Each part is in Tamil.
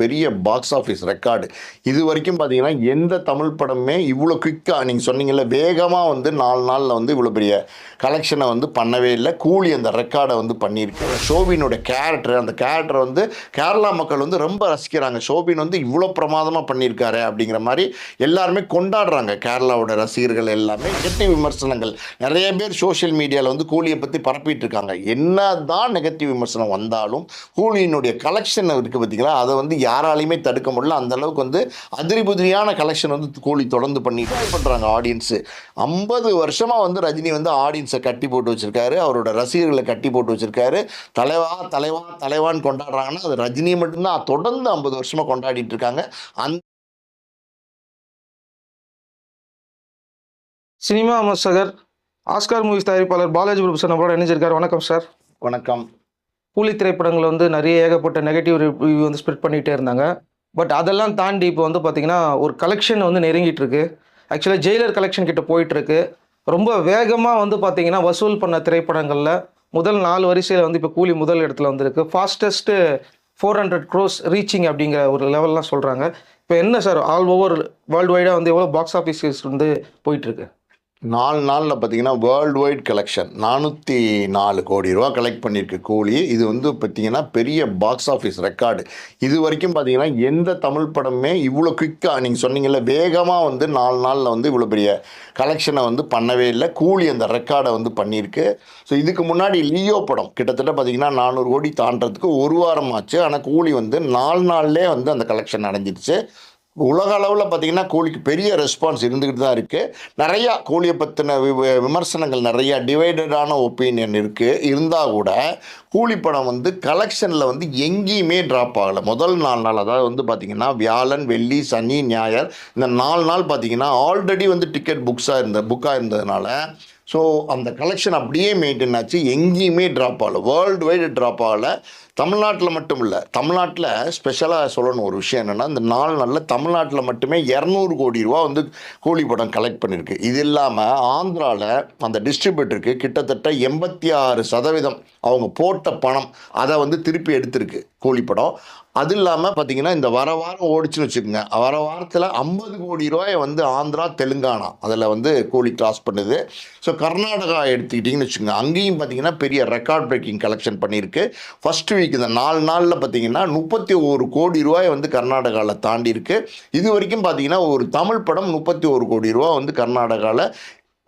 பெரிய பாக்ஸ் ஆஃபீஸ் ரெக்கார்டு இது வரைக்கும் பார்த்தீங்கன்னா எந்த தமிழ் படமே இவ்வளோ குயிக்காக நீங்கள் சொன்னீங்கல்ல வேகமாக வந்து நாலு நாளில் வந்து இவ்வளோ பெரிய கலெக்ஷனை வந்து பண்ணவே இல்லை. கூலி அந்த ரெக்கார்டை வந்து பண்ணியிருக்கு ஷோபினோட கேரக்டர் அந்த கேரக்டர் வந்து கேரளா மக்கள் வந்து ரொம்ப ரசிக்கிறாங்க. ஷோபின் வந்து இவ்வளோ பிரமாதமாக பண்ணியிருக்காரு அப்படிங்கிற மாதிரி எல்லாருமே கொண்டாடுறாங்க. கேரளாவோட ரசிகர்கள் எல்லாமே நெகட்டிவ் விமர்சனங்கள். நிறைய பேர் சோஷியல் மீடியாவில் வந்து கூலியை பற்றி பரப்பிட்டு இருக்காங்க. என்ன தான் நெகட்டிவ் விமர்சனம் வந்தாலும் கூலியினுடைய கலெக்ஷன் இருக்குது பார்த்தீங்களா அதை வந்து யாராலையுமே தடுக்க முடியல. அந்த அளவுக்கு வந்து அதிரி புதிரியான கலெக்ஷன் வந்து கூலி தொடர்ந்து பண்ணிட்டு பண்ணுறாங்க ஆடியன்ஸு ஐம்பது வருஷமாக வந்து ரஜினி வந்து ஆடியன்ஸை கட்டி போட்டு வச்சிருக்காரு. அவரோட ரசிகர்களை கட்டி போட்டு வச்சிருக்காரு. தலைவா தலைவா தலைவான்னு கொண்டாடுறாங்கன்னா அது ரஜினியை மட்டும்தான். தொடர்ந்து ஐம்பது வருஷமாக கொண்டாடிட்டு இருக்காங்க. அந்த சினிமா விமர்சகர் ஆஸ்கார் மூவிஸ் தயாரிப்பாளர் பாலாஜி பிரபு சார் நம்மளோட இணைஞ்சிருக்காரு. வணக்கம் சார். வணக்கம். கூலி திரைப்படங்கள் வந்து நிறைய ஏகப்பட்ட நெகட்டிவ் ரிவ்யூ வந்து ஸ்ப்ரெட் பண்ணிகிட்டே இருந்தாங்க. பட் அதெல்லாம் தாண்டி இப்போ வந்து பார்த்தீங்கன்னா ஒரு கலெக்ஷன் வந்து நெருங்கிட்டு இருக்கு. ஆக்சுவலாக ஜெயிலர் கலெக்ஷன் கிட்ட போயிட்டுருக்கு ரொம்ப வேகமாக வந்து பார்த்திங்கன்னா வசூல் பண்ண திரைப்படங்களில் முதல் நாலு வரிசையில் வந்து இப்போ கூலி முதல் இடத்துல வந்திருக்கு. Fastest four hundred crores reaching அப்படிங்கிற ஒரு லெவல்லாம் சொல்கிறாங்க இப்போ என்ன சார் ஆல் ஓவர் வேர்ல்டு வைடாக வந்து எவ்வளோ பாக்ஸ் ஆஃபீஸஸ் வந்து போயிட்டுருக்கு நாலு நாளில் பார்த்தீங்கன்னா வேர்ல்டு வைட் கலெக்ஷன் நானூற்றி நாலு கோடி ரூபா கலெக்ட் பண்ணியிருக்கு கூலி. இது வந்து பார்த்தீங்கன்னா பெரிய பாக்ஸ் ஆஃபீஸ் ரெக்கார்டு இது வரைக்கும் பார்த்தீங்கன்னா எந்த தமிழ் படமே இவ்வளோ குயிக்காக நீங்கள் சொன்னீங்கல்ல வேகமாக வந்து நாலு நாளில் வந்து இவ்வளோ பெரிய கலெக்ஷனை வந்து பண்ணவே இல்லை. கூலி அந்த ரெக்கார்டை வந்து பண்ணியிருக்கு. ஸோ இதுக்கு முன்னாடி லியோ படம் கிட்டத்தட்ட பார்த்தீங்கன்னா நானூறு கோடி தாண்டதுக்கு ஒரு வாரம் ஆச்சு. ஆனால் கூலி வந்து நாலு நாள்லேயே வந்து அந்த கலெக்ஷன் அடைஞ்சிருச்சு. உலக அளவில் பார்த்தீங்கன்னா கோழிக்கு பெரிய ரெஸ்பான்ஸ் இருந்துக்கிட்டு தான் இருக்குது நிறையா கோழியை பற்றின விமர்சனங்கள் நிறையா டிவைடடான ஒப்பீனியன் இருக்குது இருந்தால் கூட கூலி படம் வந்து கலெக்ஷனில் வந்து எங்கேயுமே ட்ராப் ஆகலை. முதல் நாலு நாள் அதாவது வந்து பார்த்திங்கன்னா வியாழன் வெள்ளி சனி ஞாயிறு இந்த நாலு நாள் பார்த்தீங்கன்னா ஆல்ரெடி வந்து டிக்கெட் புக்ஸாக இருந்த புக்காக இருந்ததுனால ஸோ அந்த கலெக்ஷன் அப்படியே மெயின்டைன் ஆச்சு. எங்கேயுமே ட்ராப் ஆகலை. வேர்ல்டு வைடு ட்ராப் ஆகலை. தமிழ்நாட்டில் மட்டும் இல்லை தமிழ்நாட்டில் ஸ்பெஷலாக சொல்லணும் ஒரு விஷயம் என்னென்னா இந்த நாலு நாளில் தமிழ்நாட்டில் மட்டுமே இரநூறு கோடி ரூபா வந்து கூலி படம் கலெக்ட் பண்ணியிருக்கு இது இல்லாமல் ஆந்திராவில் அந்த டிஸ்ட்ரிபியூட்டருக்கு கிட்டத்தட்ட எண்பத்தி ஆறு சதவீதம் அவங்க போட்ட பணம் அதை வந்து திருப்பி எடுத்திருக்கு கூலி படம். அது இல்லாமல் பார்த்தீங்கன்னா இந்த வர வாரம் ஓடிச்சுன்னு வச்சுக்கோங்க. வர வாரத்தில் ஐம்பது கோடி ரூபாயை வந்து ஆந்திரா தெலுங்கானா அதில் வந்து கூலி கிராஸ் பண்ணுது. ஸோ கர்நாடகா எடுத்துக்கிட்டிங்கன்னு வச்சுக்கோங்க. அங்கேயும் பார்த்தீங்கன்னா பெரிய ரெக்கார்ட் பிரேக்கிங் கலெக்ஷன் பண்ணியிருக்கு. ஃபஸ்ட்டு வீக் இந்த நாலு நாளில் பார்த்தீங்கன்னா முப்பத்தி ஒரு கோடி ரூபாய் வந்து கர்நாடகாவில் தாண்டி இருக்கு இது வரைக்கும் பார்த்தீங்கன்னா ஒரு தமிழ் படம் முப்பத்தி ஒரு கோடி ரூபா வந்து கர்நாடகாவில்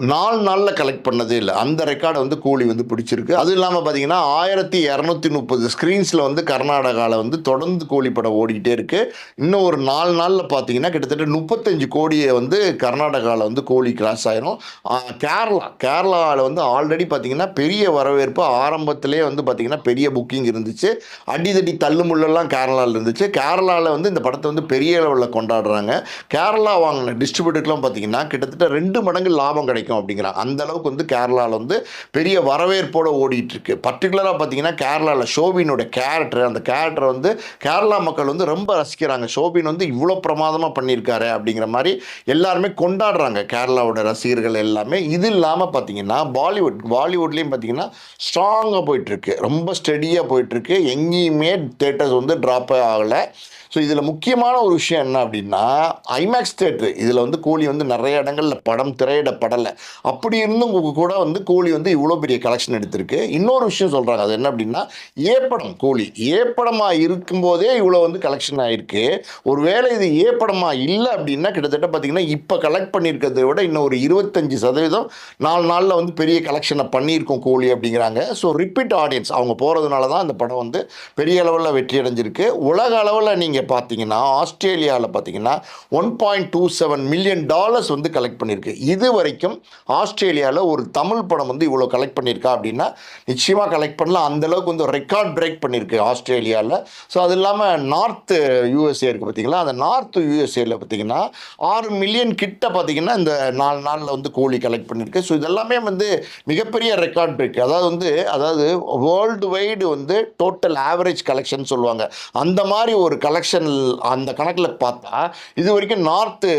நாலு நாளில் கலெக்ட் பண்ணதே இல்லை. அந்த ரெக்கார்டை வந்து கூலி வந்து பிடிச்சிருக்கு. அது இல்லாமல் பார்த்தீங்கன்னா ஆயிரத்தி இரநூத்தி முப்பது ஸ்க்ரீன்ஸில் வந்து கர்நாடகாவில் வந்து தொடர்ந்து கூலி படம் ஓடிக்கிட்டே இருக்குது இன்னும் ஒரு நாலு நாளில் பார்த்தீங்கன்னா கிட்டத்தட்ட முப்பத்தஞ்சு கோடியை வந்து கர்நாடகாவில் வந்து கோழி கிராஸ் ஆயிரும். கேரளா. கேரளாவில் வந்து ஆல்ரெடி பார்த்தீங்கன்னா பெரிய வரவேற்பு ஆரம்பத்திலே வந்து பார்த்தீங்கன்னா பெரிய புக்கிங் இருந்துச்சு. அடிதடி தள்ளுமுள்ளெல்லாம் கேரளாவில் இருந்துச்சு. கேரளாவில் வந்து இந்த படத்தை வந்து பெரிய அளவில் கொண்டாடுறாங்க. கேரளா வாங்கின டிஸ்ட்ரிபியூட்டர்லாம் பார்த்தீங்கன்னா கிட்டத்தட்ட ரெண்டு மடங்கு லாபம் கிடைக்கும். அப்படிங்கிறாங்க அந்த அளவுக்கு வந்து கேரளாவில் வந்து பெரிய வரவேற்போடு ஓடிட்டு இருக்கு பர்டிகுலராக பார்த்தீங்கன்னா கேரளாவில் ஷோபினோட கேரக்டர் அந்த கேரக்டர் வந்து கேரளா மக்கள் வந்து ரொம்ப ரசிக்கிறாங்க. ஷோபின் வந்து இவ்வளோ பிரமாதமாக பண்ணியிருக்காரு அப்படிங்கிற மாதிரி எல்லாருமே கொண்டாடுறாங்க. கேரளாவோட ரசிகர்கள் எல்லாமே. இது இல்லாமல் பார்த்தீங்கன்னா பாலிவுட் பாலிவுட்லேயும் பார்த்தீங்கன்னா ஸ்ட்ராங்காக போயிட்டுருக்கு. ரொம்ப ஸ்டெடியாக போயிட்டுருக்கு. எங்கேயுமே தேட்டர்ஸ் வந்து ட்ராப் ஆகலை. ஸோ இதில் முக்கியமான ஒரு விஷயம் என்ன அப்படின்னா ஐமேக்ஸ் தேட்ரு இதில் வந்து கூலி வந்து நிறைய இடங்களில் படம் திரையிடப்படலை. அப்படி இருந்தும் கூட வந்து கூலி வந்து இவ்வளோ பெரிய கலெக்ஷன் எடுத்திருக்கு. இன்னொரு விஷயம் சொல்கிறாங்க அது என்ன அப்படின்னா ஏ படம் கூலி ஏ படமாக இருக்கும்போதே இவ்வளோ வந்து கலெக்ஷன் ஆகிருக்கு ஒருவேளை இது ஏ படமாக இல்லை அப்படின்னா கிட்டத்தட்ட பார்த்தீங்கன்னா இப்போ கலெக்ட் பண்ணியிருக்கிறத விட இன்னும் ஒரு இருபத்தஞ்சி சதவீதம் நாலு நாளில் வந்து பெரிய கலெக்ஷனை பண்ணியிருக்கோம் கூலி அப்படிங்கிறாங்க. ஸோ ரிப்பீட் ஆடியன்ஸ் அவங்க போகிறதுனால தான் அந்த படம் வந்து பெரிய அளவில் வெற்றி அடைஞ்சிருக்கு. உலக அளவில் நீங்கள் பார்த்தீங்கன்னா ஆஸ்திரேலியாவில் பார்த்தீங்கன்னா one point two seven million dollars வந்து கலெக்ட் பண்ணியிருக்கு இது வரைக்கும் ஆஸ்திரேலியாவில் ஒரு தமிழ் படம் வந்து இவ்வளோ கலெக்ட் பண்ணியிருக்கா அப்படின்னா நிச்சயமாக கலெக்ட் பண்ணலாம். அந்த அளவுக்கு வந்து ரெக்கார்ட் பிரேக் பண்ணியிருக்கு ஆஸ்திரேலியாவில் ஸோ அது இல்லாமல் நார்த்து யூஎஸ்ஏ இருக்குது பார்த்திங்களா அந்த நார்த்து யூஎஸ்ஏயில் பார்த்தீங்கன்னா ஆறு மில்லியன் கிட்ட பார்த்தீங்கன்னா இந்த நாலு நாளில் வந்து கோழி கலெக்ட் பண்ணியிருக்கு. ஸோ இதெல்லாமே வந்து மிகப்பெரிய ரெக்கார்ட் பிரேக் அதாவது வந்து அதாவது வேர்ல்டு வைடு வந்து டோட்டல் ஆவரேஜ் கலெக்ஷன் சொல்லுவாங்க. அந்த மாதிரி ஒரு கலெக்ஷன் அந்த கணக்கில் பார்த்தா இது வரைக்கும் நார்த்து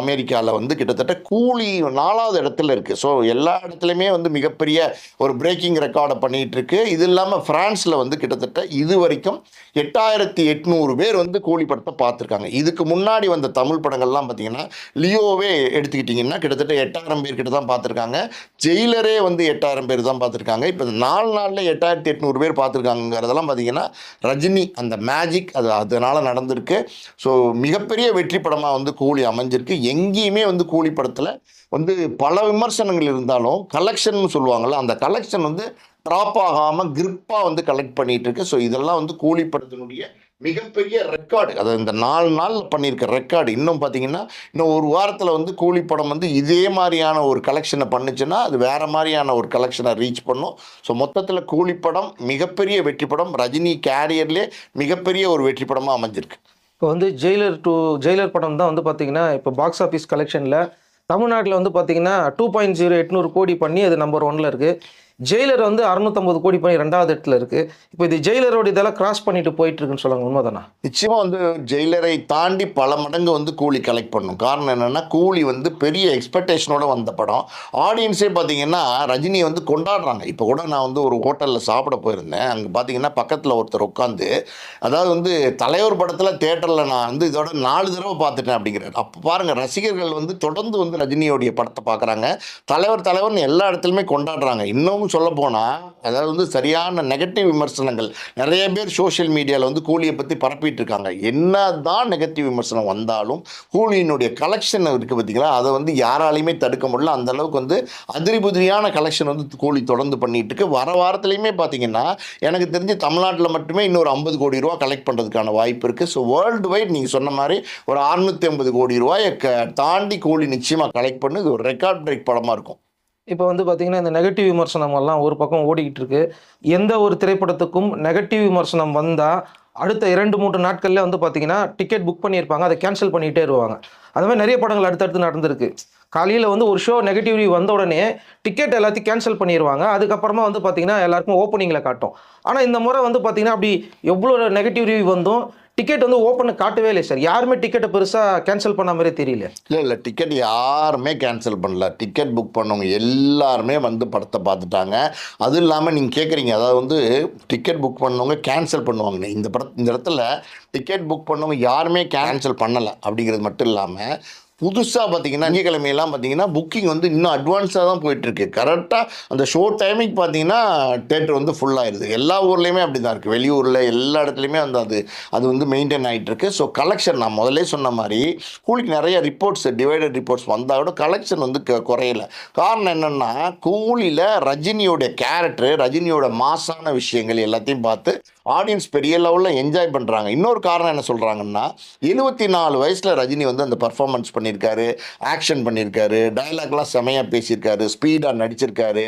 அமெரிக்காவில் வந்து கிட்டத்தட்ட கூலி நாலாவது இடத்துல இருக்குது ஸோ எல்லா இடத்துலையுமே வந்து மிகப்பெரிய ஒரு பிரேக்கிங் ரெக்கார்டை பண்ணிகிட்டு இருக்கு இது இல்லாமல் ஃப்ரான்ஸில் வந்து கிட்டத்தட்ட இது வரைக்கும் எட்டாயிரத்தி எட்நூறு பேர் வந்து கூலி படத்தை பார்த்துருக்காங்க. இதுக்கு முன்னாடி வந்த தமிழ் படங்கள்லாம் பார்த்தீங்கன்னா லியோவே எடுத்துக்கிட்டிங்கன்னா கிட்டத்தட்ட எட்டாயிரம் பேர் கிட்ட தான் பார்த்துருக்காங்க. ஜெயிலரே வந்து எட்டாயிரம் பேர் தான் பார்த்துருக்காங்க. இப்போ இந்த நாலு நாளில் எட்டாயிரத்தி எட்நூறு பேர் பார்த்துருக்காங்கிறதெல்லாம் பார்த்தீங்கன்னா ரஜினி அந்த மேஜிக் அது அதனால் நடந்திருக்கு. ஸோ மிகப்பெரிய வெற்றி படமாக வந்து கூலி அமைஞ்சிருக்கு. எங்கேயுமே வந்து கூலி படத்தில் வந்து பல விமர்சனங்கள் இருந்தாலும் கலெக்ஷன் சொல்லுவாங்கள்ல அந்த கலெக்ஷன் வந்து ட்ராப் ஆகாமல் கிரிப்பாக வந்து கலெக்ட் பண்ணிட்டு இருக்கு ஸோ இதெல்லாம் வந்து கூலி படத்தினுடைய மிகப்பெரிய ரெக்கார்டு அது இந்த நாலு நாள் பண்ணியிருக்க ரெக்கார்டு இன்னும் பார்த்தீங்கன்னா இன்னும் ஒரு வாரத்தில் வந்து கூலி படம் வந்து இதே மாதிரியான ஒரு கலெக்ஷனை பண்ணுச்சுன்னா அது வேறு மாதிரியான ஒரு கலெக்ஷனை ரீச் பண்ணும். ஸோ மொத்தத்தில் கூலி படம் மிகப்பெரிய வெற்றி படம். ரஜினி கேரியர்லேயே மிகப்பெரிய ஒரு வெற்றி படமாக அமைஞ்சிருக்கு. இப்போ வந்து ஜெயிலர் டூ ஜெயிலர் படம் தான் வந்து பார்த்தீங்கன்னா இப்போ பாக்ஸ் ஆஃபீஸ் கலெக்ஷனில் தமிழ்நாட்டில் வந்து பார்த்தீங்கன்னா டூ பாயிண்ட் ஜீரோ எட்நூறு கோடி பண்ணி அது நம்பர் ஒன்ல இருக்குது ஜெயிலர் வந்து அறுநூத்தம்பது கோடி பண்ணி ரெண்டாவது இடத்துல இருக்குது இப்போ இது ஜெயிலரோட இதெல்லாம் கிராஸ் பண்ணிட்டு போயிட்டு இருக்குன்னு சொல்லுவாங்க உண்மைதானா? நிச்சயமாக வந்து ஜெயிலரை தாண்டி பல மடங்கு வந்து கூலி கலெக்ட் பண்ணும். காரணம் என்னென்னா கூலி வந்து பெரிய எக்ஸ்பெக்டேஷனோட வந்த படம். ஆடியன்ஸே பார்த்தீங்கன்னா ரஜினியை வந்து கொண்டாடுறாங்க. இப்போ கூட நான் வந்து ஒரு ஹோட்டலில் சாப்பிட போயிருந்தேன். அங்கே பார்த்தீங்கன்னா பக்கத்தில் ஒருத்தர் உட்காந்து அதாவது வந்து தலைவர் படத்தில் தேட்டரில் நான் வந்து இதோட நாலு தடவை பார்த்துட்டேன் அப்படிங்கிறார். அப்போ பாருங்கள் ரசிகர்கள் வந்து தொடர்ந்து வந்து ரஜினியோடைய படத்தை பார்க்குறாங்க தலைவர் தலைவர்னு எல்லா இடத்துலையுமே கொண்டாடுறாங்க. இன்னமும் சொல்ல போனால் அதாவது வந்து சரியான நெகட்டிவ் விமர்சனங்கள். நிறைய பேர் சோஷியல் மீடியாவில் வந்து கூலியை பற்றி பரப்பிட்டு இருக்காங்க. என்ன தான் நெகட்டிவ் விமர்சனம் வந்தாலும் கூலியினுடைய கலெக்ஷன் இருக்குது பார்த்தீங்களா அதை வந்து யாராலையுமே தடுக்க முடியல. அந்த அளவுக்கு வந்து அதிரி புதிரியான கலெக்ஷன் வந்து கூலி தொடர்ந்து பண்ணிட்டு இருக்கு. வர வாரத்துலையுமே பார்த்தீங்கன்னா எனக்கு தெரிஞ்சு தமிழ்நாட்டில் மட்டுமே இன்னொரு ஐம்பது கோடி ரூபா கலெக்ட் பண்ணுறதுக்கான வாய்ப்பு இருக்குது ஸோ வேர்ல்டு வைட் நீங்கள் சொன்ன மாதிரி ஒரு அறுநூத்தி ஐம்பது கோடி ரூபாயை க தாண்டி கூலி நிச்சயமாக கலெக்ட் பண்ணி. இது ஒரு ரெக்கார்ட் பிரேக் படமாக இருக்கும். இப்போ வந்து பார்த்தீங்கன்னா இந்த நெகட்டிவ் விமர்சனம் எல்லாம் ஒரு பக்கம் ஓடிக்கிட்டு இருக்கு. எந்த ஒரு திரைப்படத்துக்கும் நெகட்டிவ் விமர்சனம் வந்தால் அடுத்த இரண்டு மூன்று நாட்களில் வந்து பார்த்தீங்கன்னா டிக்கெட் புக் பண்ணியிருப்பாங்க. அதை கேன்சல் பண்ணிகிட்டே இருவாங்க. அது மாதிரி நிறைய படங்கள் அடுத்தடுத்து நடந்திருக்கு. காலையில் வந்து ஒரு ஷோ நெகட்டிவ் வந்த உடனே டிக்கெட் எல்லாத்தையும் கேன்சல் பண்ணிடுவாங்க அதுக்கப்புறமா வந்து பார்த்திங்கன்னா எல்லாருக்கும் ஓப்பனிங்கில் காட்டும். ஆனால் இந்த முறை வந்து பார்த்தீங்கன்னா அப்படி எவ்வளோ நெகட்டிவ் ரிவ்யூ வந்தும் டிக்கெட் வந்து ஓப்பன் காட்டவே இல்லை சார். யாருமே டிக்கெட்டை பெருசாக கேன்சல் பண்ண மாதிரி தெரியல. இல்லை இல்லை டிக்கெட் யாருமே கேன்சல் பண்ணல. டிக்கெட் புக் பண்ணவங்க எல்லாருமே வந்து படத்தை பார்த்துட்டாங்க. அதுவும் இல்லாமல் நீங்கள் கேட்குறீங்க அதாவது வந்து டிக்கெட் புக் பண்ணவங்க கேன்சல் பண்ணுவாங்க இந்த பட இந்த இடத்துல டிக்கெட் புக் பண்ணவங்க யாருமே கேன்சல் பண்ணலை அப்படிங்கிறது மட்டும் இல்லாமல் புதுசாக பார்த்தீங்கன்னா திங்கக்கிழமையெல்லாம் பார்த்தீங்கன்னா புக்கிங் வந்து இன்னும் அட்வான்ஸாக தான் போயிட்டுருக்கு. கரெக்டாக அந்த ஷோ டைமிங் பார்த்தீங்கன்னா தேட்டர் வந்து ஃபுல்லாகிடுது எல்லா ஊர்லேயுமே அப்படி தான் இருக்குது வெளியூரில் எல்லா இடத்துலையுமே அந்த அது அது வந்து மெயின்டைன் ஆகிட்டுருக்கு ஸோ கலெக்ஷன் நான் முதலே சொன்ன மாதிரி கூலிக்கு நிறைய ரிப்போர்ட்ஸ் டிவைடட் ரிப்போர்ட்ஸ் வந்தால் கூட கலெக்ஷன் வந்து க- குறையல. காரணம் என்னென்னா கூலியில் ரஜினியோட கேரக்டர் ரஜினியோட மாசான விஷயங்கள் எல்லாத்தையும் பார்த்து ஆடியன்ஸ் பெரிய லெவலில் என்ஜாய் பண்ணுறாங்க இன்னொரு காரணம் என்ன சொல்கிறாங்கன்னா எழுபத்தி நாலு வயசில் ரஜினி வந்து அந்த பர்ஃபார்மன்ஸ் பண்ணியிருக்காரு ஆக்ஷன் பண்ணியிருக்காரு டைலாக்லாம் செமையாக பேசியிருக்காரு ஸ்பீடாக நடிச்சிருக்காரு.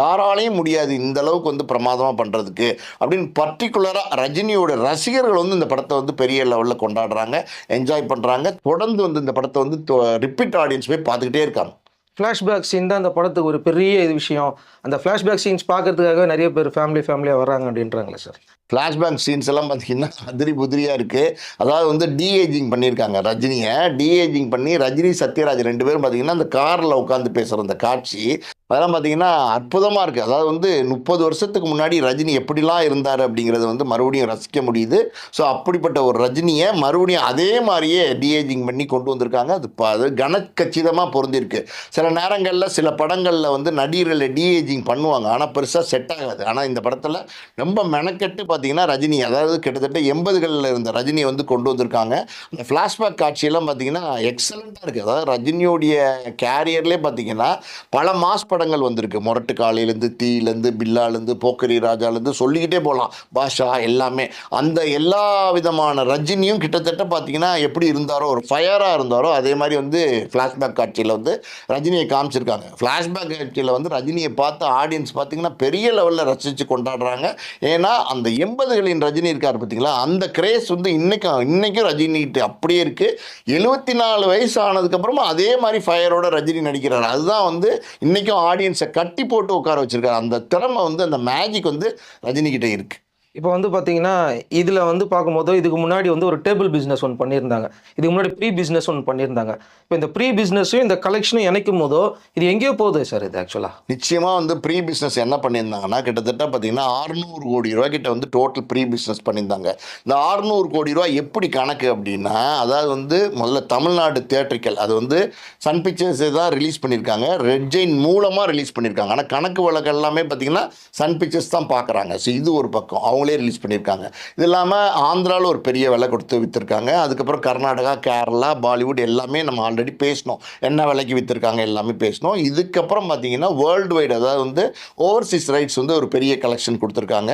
யாராலையும் முடியாது இந்த அளவுக்கு வந்து பிரமாதமாக பண்ணுறதுக்கு அப்படின்னு பர்டிகுலராக ரஜினியோட ரசிகர்கள் வந்து இந்த படத்தை வந்து பெரிய லெவலில் கொண்டாடுறாங்க என்ஜாய் பண்ணுறாங்க தொடர்ந்து வந்து இந்த படத்தை வந்து ரிப்பீட் ஆடியன்ஸ் போய் பார்த்துக்கிட்டே இருக்காங்க. ஃப்ளாஷ்பேக் சீன் தான் அந்த படத்துக்கு ஒரு பெரிய இது விஷயம். அந்த ஃப்ளாஷ்பேக் சீன்ஸ் பார்க்கறதுக்காக நிறைய பேர் ஃபேமிலி ஃபேமிலியாக வர்றாங்க அப்படின்றாங்களே சார் ஃப்ளாஷ்பேக் சீன்ஸ் எல்லாம் பார்த்தீங்கன்னா அதிரி புதிரியாக இருக்குது அதாவது வந்து டிஏஜிங் பண்ணியிருக்காங்க ரஜினியை. டிஏஜிங் பண்ணி ரஜினி சத்யராஜ் ரெண்டு பேரும் பார்த்தீங்கன்னா அந்த காரில் உட்காந்து பேசுகிற அந்த காட்சி. அதெல்லாம் பார்த்தீங்கன்னா அற்புதமாக இருக்குது அதாவது வந்து முப்பது வருஷத்துக்கு முன்னாடி ரஜினி எப்படிலாம் இருந்தார் அப்படிங்கிறத வந்து மறுபடியும் ரசிக்க முடியுது. ஸோ அப்படிப்பட்ட ஒரு ரஜினியை மறுபடியும் அதே மாதிரியே டிஏஜிங் பண்ணி கொண்டு வந்திருக்காங்க. அது அது கனக்கச்சிதமாக பொருந்திருக்கு. சில நேரங்களில் சில படங்களில் வந்து நடிகர்களை டிஏஜிங் பண்ணுவாங்க. ஆனால் பெருசாக செட் ஆகாது. ஆனால் இந்த படத்தில் ரொம்ப மெனக்கெட்டு பார்த்தீங்கன்னா ரஜினி அதாவது கிட்டத்தட்ட எண்பதுகளில் இருந்த ரஜினியை வந்து கொண்டு வந்திருக்காங்க. அந்த ஃப்ளாஷ்பேக் காட்சியெல்லாம் பார்த்தீங்கன்னா எக்ஸலண்ட்டாக இருக்குது அதாவது ரஜினியோடைய கேரியர்லேயே பார்த்தீங்கன்னா பல மாஸ் படங்கள் வந்திருக்கு. முரட்டு காலையிலேருந்து தீயிலேருந்து பில்லாலேருந்து போக்கரி ராஜாலேருந்து சொல்லிக்கிட்டே போகலாம் பாஷா எல்லாமே. அந்த எல்லா விதமான ரஜினியும் கிட்டத்தட்ட பார்த்தீங்கன்னா எப்படி இருந்தாரோ ஒரு ஃபயராக இருந்தாரோ அதே மாதிரி வந்து ஃப்ளாஷ்பேக் காட்சியில் வந்து ரஜினி ரஜினியை காமிச்சிருக்காங்க. ஃப்ளாஷ்பேக் காட்சியில் வந்து ரஜினியை பார்த்து ஆடியன்ஸ் பார்த்தீங்கன்னா பெரிய லெவலில் ரசித்து கொண்டாடுறாங்க. ஏன்னா அந்த எண்பதுகளின் ரஜினி இருக்கார் பார்த்தீங்களா? அந்த கிரேஸ் வந்து இன்றைக்கும் இன்றைக்கும் ரஜினிகிட்ட அப்படியே இருக்குது எழுபத்தி நாலு வயசு ஆனதுக்கப்புறமா அதே மாதிரி ஃபயரோட ரஜினி நடிக்கிறார். அதுதான் வந்து இன்றைக்கும் ஆடியன்ஸை கட்டி போட்டு உட்கார வச்சுருக்காரு. அந்த திறமை வந்து அந்த மேஜிக் வந்து ரஜினிகிட்ட இருக்குது இப்போ வந்து பார்த்தீங்கன்னா இதில் வந்து பார்க்கும்போது இதுக்கு முன்னாடி வந்து ஒரு டேபிள் பிஸ்னஸ் ஒன்று பண்ணியிருந்தாங்க. இதுக்கு முன்னாடி ப்ரீ பிஸ்னஸ் ஒன்று பண்ணியிருந்தாங்க. இப்போ இந்த ப்ரீ பிஸ்னஸும் இந்த கலெக்ஷனும் இணைக்கும் போதோ இது எங்கேயோ போகுது சார் இது ஆக்சுவலாக நிச்சயமாக வந்து ப்ரீ பிஸ்னஸ் என்ன பண்ணியிருந்தாங்கன்னா கிட்டத்தட்ட பார்த்தீங்கன்னா 600 கோடி ரூபா கிட்ட வந்து டோட்டல் ப்ரீ பிஸ்னஸ் பண்ணியிருந்தாங்க. இந்த 600 கோடி ரூபாய் எப்படி கணக்கு அப்படின்னா அதாவது வந்து முதல்ல தமிழ்நாடு தேட்டரிக்கல் அது வந்து சன் பிக்சர்ஸ் தான் ரிலீஸ் பண்ணியிருக்காங்க. ரெட் ஜெயின் மூலமாக ரிலீஸ் பண்ணியிருக்காங்க. ஆனால் கணக்கு வழக்கு எல்லாமே பார்த்தீங்கன்னா சன் பிக்சர்ஸ் தான் பார்க்குறாங்க ஸோ இது ஒரு பக்கம். அவங்க அவங்களே ரிலீஸ் பண்ணியிருக்காங்க. இது இல்லாமல் ஆந்திராவில் ஒரு பெரிய விலை கொடுத்து விற்றுருக்காங்க அதுக்கப்புறம் கர்நாடகா கேரளா பாலிவுட் எல்லாமே நம்ம ஆல்ரெடி பேசினோம். என்ன விலைக்கு விற்றுருக்காங்க எல்லாமே பேசினோம். இதுக்கப்புறம் பார்த்தீங்கன்னா வேர்ல்டு வைடு அதாவது வந்து ஓவர்சீஸ் ரைட்ஸ் வந்து ஒரு பெரிய கலெக்ஷன் கொடுத்துருக்காங்க.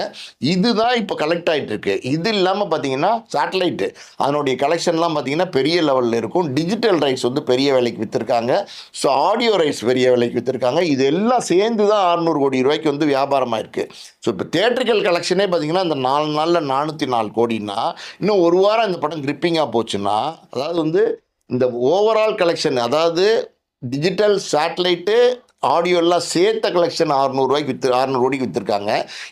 இதுதான் இப்போ கலெக்ட் ஆகிட்டு இருக்கு இது இல்லாமல் பார்த்தீங்கன்னா சேட்டலைட்டு அதனுடைய கலெக்ஷன்லாம் பார்த்தீங்கன்னா பெரிய லெவலில் இருக்கும். டிஜிட்டல் ரைட்ஸ் வந்து பெரிய விலைக்கு விற்றுருக்காங்க ஸோ ஆடியோ ரைட்ஸ் பெரிய விலைக்கு விற்றுருக்காங்க இது எல்லாம் சேர்ந்து தான் அறுநூறு கோடி ரூபாய்க்கு வந்து வியாபாரமாக இருக்குது ஸோ இப்போ தேட்ரிக்கல் கலெக்ஷனே பார்த்தீங்கன்னா இந்த நாலு நாளில் நானூற்றி நாலு கோடின்னா இன்னும் ஒரு வாரம் இந்த படம் கிரிப்பிங்காக போச்சுன்னா அதாவது வந்து இந்த ஓவரால் கலெக்ஷன் அதாவது டிஜிட்டல் சேட்டலைட்டு ஆடியோ எல்லாம் சேர்த்த கலெக்ஷன் அறநூறுவாய்க்கு விற்று அறநூறு விற்றுருக்காங்க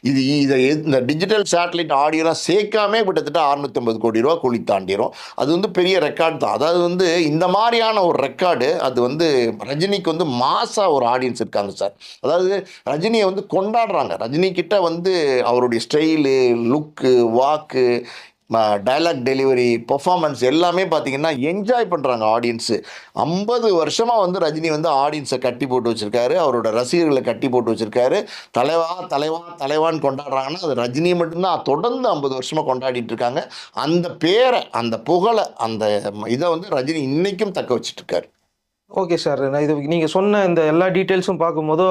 இது இதை இந்த டிஜிட்டல் சேட்டலைட் ஆடியோலாம் சேர்க்காமே கிட்டத்தட்ட அறுநூத்தம்பது கோடி ரூபா கூலி தாண்டிரும். அது வந்து பெரிய ரெக்கார்ட் தான். அதாவது வந்து இந்த மாதிரியான ஒரு ரெக்கார்டு அது வந்து ரஜினிக்கு வந்து மாசா ஒரு ஆடியன்ஸ் இருக்காங்க சார் அதாவது ரஜினியை வந்து கொண்டாடுறாங்க. ரஜினி கிட்ட வந்து அவருடைய style look walk dialogue delivery performance எல்லாமே பார்த்தீங்கன்னா என்ஜாய் பண்ணுறாங்க ஆடியன்ஸு ஐம்பது வருஷமாக வந்து ரஜினி வந்து ஆடியன்ஸை கட்டி போட்டு வச்சுருக்காரு. அவரோட ரசிகர்களை கட்டி போட்டு வச்சுருக்காரு. தலைவா தலைவா தலைவான்னு கொண்டாடுறாங்கன்னா அது ரஜினி மட்டும்தான். தொடர்ந்து ஐம்பது வருஷமாக கொண்டாடிட்டு இருக்காங்க. அந்த பேரை அந்த புகழை அந்த இதை வந்து ரஜினி இன்னைக்கும் தக்க வச்சுட்டு இருக்காரு. Okay sir. நான் இது நீங்கள் சொன்ன இந்த எல்லா டீட்டெயில்ஸும் பார்க்கும்போதோ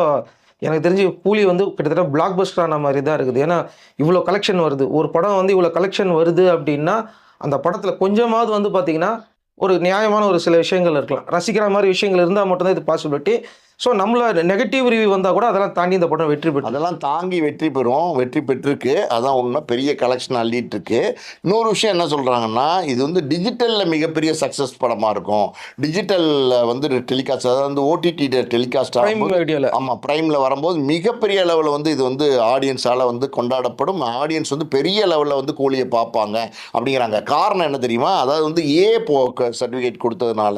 எனக்கு தெரிஞ்சு கூலி வந்து கிட்டத்தட்ட பிளாக் பஸ்டரான மாதிரி தான் இருக்குது. ஏன்னா இவ்வளோ கலெக்ஷன் வருது. ஒரு படம் வந்து இவ்வளோ கலெக்ஷன் வருது அப்படின்னா அந்த படத்தில் கொஞ்சமாவது வந்து பார்த்தீங்கன்னா ஒரு நியாயமான ஒரு சில விஷயங்கள் இருக்கலாம். ரசிக்கிற மாதிரி விஷயங்கள் இருந்தால் மட்டும்தான் இது பாசிபிலிட்டி ஸோ நம்மள நெகட்டிவ் ரிவ்யூ வந்தால் கூட அதெல்லாம் தாண்டி இந்த படம் வெற்றி பெற்று அதெல்லாம் தாங்கி வெற்றி பெறும் வெற்றி பெற்றிருக்கு. அதான் உண்மை. பெரிய கலெக்ஷன் அள்ளிட்டு இருக்கு இன்னொரு விஷயம் என்ன சொல்கிறாங்கன்னா இது வந்து டிஜிட்டலில் மிகப்பெரிய சக்ஸஸ் படமாக இருக்கும். டிஜிட்டலில் வந்து டெலிகாஸ்ட் அதாவது வந்து ஓடிடி டெலிகாஸ்ட் ஆகும்போது ஆமாம் ப்ரைமில் வரும்போது மிகப்பெரிய லெவலில் வந்து இது வந்து ஆடியன்ஸால் வந்து கொண்டாடப்படும். ஆடியன்ஸ் வந்து பெரிய லெவலில் வந்து கோழியை பார்ப்பாங்க அப்படிங்கிறாங்க. காரணம் என்ன தெரியுமா? அதாவது வந்து ஏ போ சர்டிஃபிகேட் கொடுத்ததுனால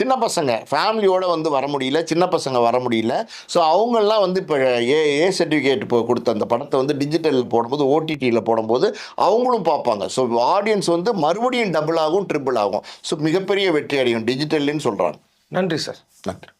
சின்ன பசங்க ஃபேமிலியோட வந்து வர முடியல. சின்ன பசங்க வர முடியல. ஸோ அவங்கெல்லாம் வந்து இப்போ ஏ ஏ சர்டிஃபிகேட் இப்போ கொடுத்த அந்த படத்தை வந்து டிஜிட்டல் போடும்போது ஓடிடியில் போடும்போது அவங்களும் பார்ப்பாங்க. ஸோ ஆடியன்ஸ் வந்து மறுபடியும் டபுள் ஆகும் ட்ரிபிள் ஆகும். ஸோ மிகப்பெரிய வெற்றி அடையும் டிஜிட்டல்னு சொல்கிறாங்க நன்றி சார் நன்றி.